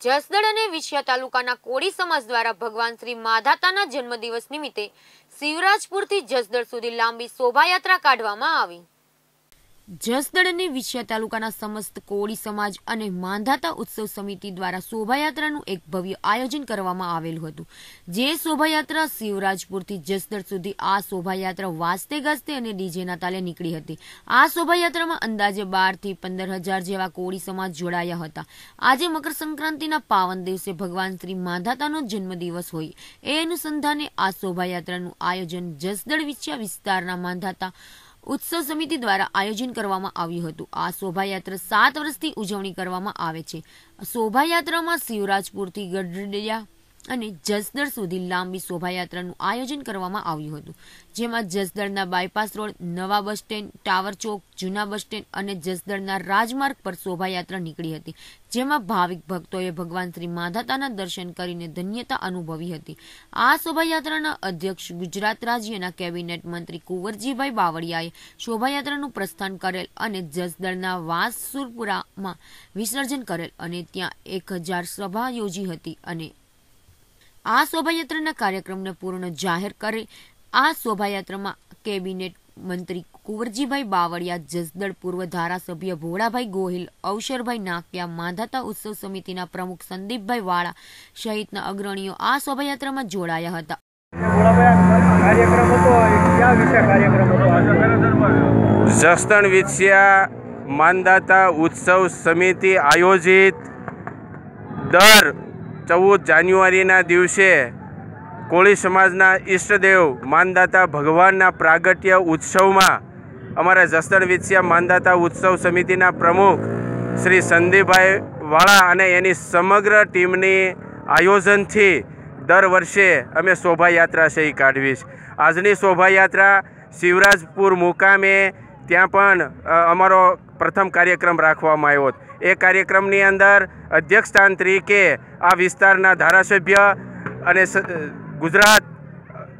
જસદણ અને વિછિયા તાલુકાના કોળી સમાજ દ્વારા ભગવાન શ્રી માધાતાના જન્મદિવસ નિમિત્તે શિવરાજપુરથી જસદળ સુધી લાંબી શોભાયાત્રા કાઢવામાં આવી. જસદણ અને વિછિયા તાલુકાના સમસ્ત કોળી સમાજ અને માંધાતા ઉત્સવ સમિતિ દ્વારા શોભાયાત્રાનું એક ભવ્ય આયોજન કરવામાં આવેલું હતું. જે શોભાયાત્રા શિવરાજપુરથી જસદણ સુધી, આ શોભાયાત્રા વાસ્તે ગાજતે અને ડીજેના તાલે નીકળી હતી. આ શોભાયાત્રામાં અંદાજે બારથી પંદર હજાર જેવા કોળી સમાજ જોડાયા હતા. આજે મકર સંક્રાંતિના પાવન દિવસે ભગવાન શ્રી માંધાતાનો જન્મદિવસ હોય. એ અનુસંધાને આ શોભાયાત્રાનું આયોજન જસદણ વિછિયા વિસ્તારના માંધાતા ઉત્સવ સમિતિ દ્વારા આયોજન કરવામાં આવ્યું હતું. આ શોભાયાત્રા સાત વર્ષથી ઉજવણી કરવામાં આવે છે. શોભાયાત્રામાં શિવરાજપુરથી ગઢડિયા અને જસદળ સુધી લાંબી શોભાયાત્રાનું આયોજન કરવામાં આવ્યું હતું. જેમાં જસદળના બાયપાસ રોડ, નવા બસ સ્ટેન્ડ, ટાવર ચોક, જૂના બસ સ્ટેન્ડ અને જસદળના રાજમાર્ગ પર શોભાયાત્રા નીકળી હતી. જેમાં ભાવિક ભક્તોએ ભગવાન શ્રી માધાતાના દર્શન કરીને ધન્યતા અનુભવી હતી. આ શોભાયાત્રાના અધ્યક્ષ ગુજરાત રાજ્યના કેબિનેટ મંત્રી કુંવરજીભાઈ બાવળિયાએ શોભાયાત્રાનું પ્રસ્થાન કરેલ અને જસદણના વાસુરપુરામાં વિસર્જન કરેલ અને ત્યાં એક હજાર સભા યોજી હતી અને આ શોભાયાત્રાના કાર્યક્રમને પૂર્ણ જાહેર કરે આ શોભાયાત્રામાં કેબિનેટ મંત્રી કુંવરજીભાઈ બાવળિયા જસદળ પૂર્વ ધારાસભ્ય ભોળાભાઈ ગોહિલ, અવસરભાઈ નાકિયા, માંધાતા ઉત્સવ સમિતિના પ્રમુખ સંદીપભાઈ વાળા સહિતના અગ્રણીઓ આ શોભાયાત્રામાં જોડાયા હતા. જસદણ વિછિયા માનદાતા ઉત્સવ સમિતિ આયોજિત દર ચૌદ જાન્યુઆરીના દિવસે કોળી સમાજના ઈષ્ટદેવ માનદાતા ભગવાનના પ્રાગટ્ય ઉત્સવમાં અમારા જસદણ વિછિયા માનદાતા ઉત્સવ સમિતિના પ્રમુખ શ્રી સંદીપભાઈ વાળા અને એની સમગ્ર ટીમની આયોજનથી દર વર્ષે અમે શોભાયાત્રા છે એ કાઢવી છે. આજની શોભાયાત્રા શિવરાજપુર મુકામે ત્યાં પણ અમારો પ્રથમ કાર્યક્રમ રાખવામાં આવ્યો એ કાર્યક્રમની અંદર અધ્યક્ષસ્થાન તરીકે આ વિસ્તારના ધારાસભ્ય અને ગુજરાત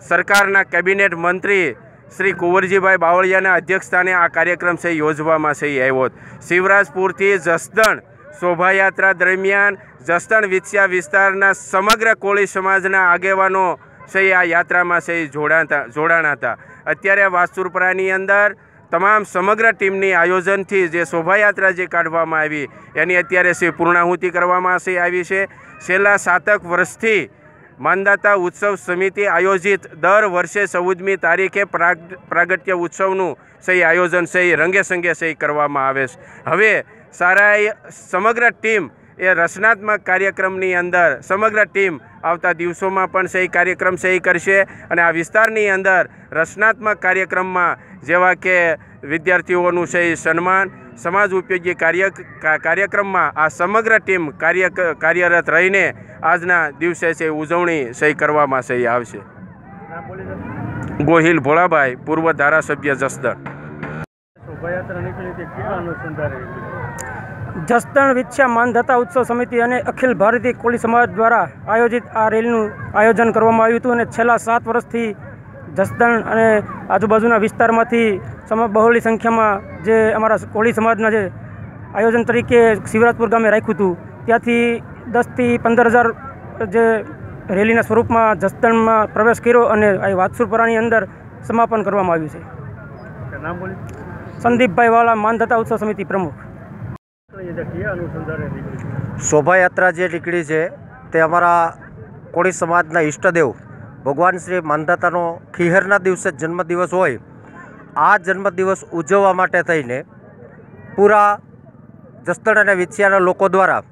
સરકારના કેબિનેટ મંત્રી શ્રી કુંવરજીભાઈ બાવળિયાના અધ્યક્ષસ્થાને આ કાર્યક્રમ છે, યોજવામાં છે આવ્યો શિવરાજપુરથી જસદણ શોભાયાત્રા દરમિયાન જસદણ વિછિયા વિસ્તારના સમગ્ર કોળી સમાજના આગેવાનો છે આ યાત્રામાં છે જોડાતા, જોડાણા હતા. અત્યારે વાસુરપરાની અંદર તમામ સમગ્ર ટીમની આયોજનથી જે શોભાયાત્રા જે કાઢવામાં આવી, એની અત્યારે શ્રી પૂર્ણાહુતિ કરવામાં આવી છે. છેલ્લા સાતક વર્ષથી માનદાતા ઉત્સવ સમિતિ આયોજિત દર વર્ષે ચૌદમી તારીખે પ્રાગ, પ્રાગટ્ય ઉત્સવનું સહી આયોજન સહી રંગે સંગે સહી કરવામાં આવે છે. હવે સારા સમગ્ર ટીમ એ રચનાત્મક કાર્યક્રમની અંદર સમગ્ર ટીમ આવતા દિવસોમાં પણ સહી કાર્યક્રમ સહી કરશે અને આ વિસ્તારની અંદર રચનાત્મક કાર્યક્રમમાં જેવા કે વિદ્યાર્થીઓનું સહી સન્માન, સમાજ ઉપયોગી કાર્ય કાર્યક્રમમાં આ સમગ્ર ટીમ કાર્ય, કાર્યરત રહીને આજના દિવસે છે ઉજવણી સહી કરવામાં સહી આવશે. ગોહિલ ભોળાભાઈ, પૂર્વ ધારાસભ્ય જસદણ શોભાયાત્રા નીકળી હતી ક્યાં અનુસંધાન? જસદણ વિચ્છા માનધતા ઉત્સવ સમિતિ અને અખિલ ભારતીય કોળી સમાજ દ્વારા આયોજિત આ રેલીનું આયોજન કરવામાં આવ્યું હતું અને છેલ્લા સાત વર્ષથી જસદણ અને આજુબાજુના વિસ્તારમાંથી સમ બહોળી સંખ્યામાં જે અમારા કોળી સમાજના જે આયોજન તરીકે શિવરાજપુર ગામે રાખ્યું હતું ત્યાંથી દસથી પંદર હજાર જે રેલીના સ્વરૂપમાં જસદણમાં પ્રવેશ કર્યો અને આ વાતસુરપરાની અંદર સમાપન કરવામાં આવ્યું છે. સંદીપભાઈ વાલા માનધતા ઉત્સવ સમિતિ પ્રમુખ નીકળી હતી ક્યાં અનુસંધાને નીકળી શોભાયાત્રા જે નીકળી છે, તે અમારા કોળી સમાજના ઈષ્ટદેવ ભગવાન શ્રી માંધાતાનો ખીહરના દિવસે જન્મદિવસ હોય. આ જન્મદિવસ ઉજવવા માટે થઈને પૂરા જસદણ અને વિછિયાના લોકો દ્વારા,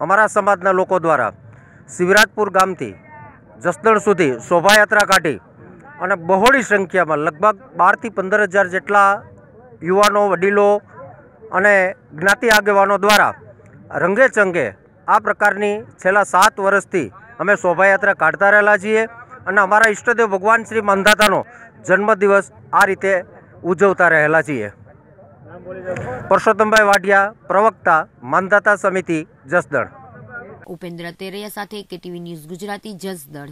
અમારા સમાજના લોકો દ્વારા શિવરાજપુર ગામથી જસદણ સુધી શોભાયાત્રા કાઢી અને બહોળી સંખ્યામાં લગભગ બારથી પંદર હજાર જેટલા યુવાનો, વડીલો અને જ્ઞાતિ આગેવાનો દ્વારા રંગે ચંગે આ પ્રકારની છેલ્લા સાત વર્ષથી અમે શોભાયાત્રા કાઢતા રહેલા છીએ અને અમારા ઈષ્ટદેવ ભગવાન શ્રી મંધાતાનો જન્મદિવસ આ રીતે ઉજવતા રહેલા છીએ. પરસોત્તમભાઈ વાઢિયા, પ્રવક્તા માંધાતા સમિતિ, જસદણ. ઉપેન્દ્ર તેરૈયા સાથે કેટીવી ન્યૂઝ ગુજરાતી, જસદણ.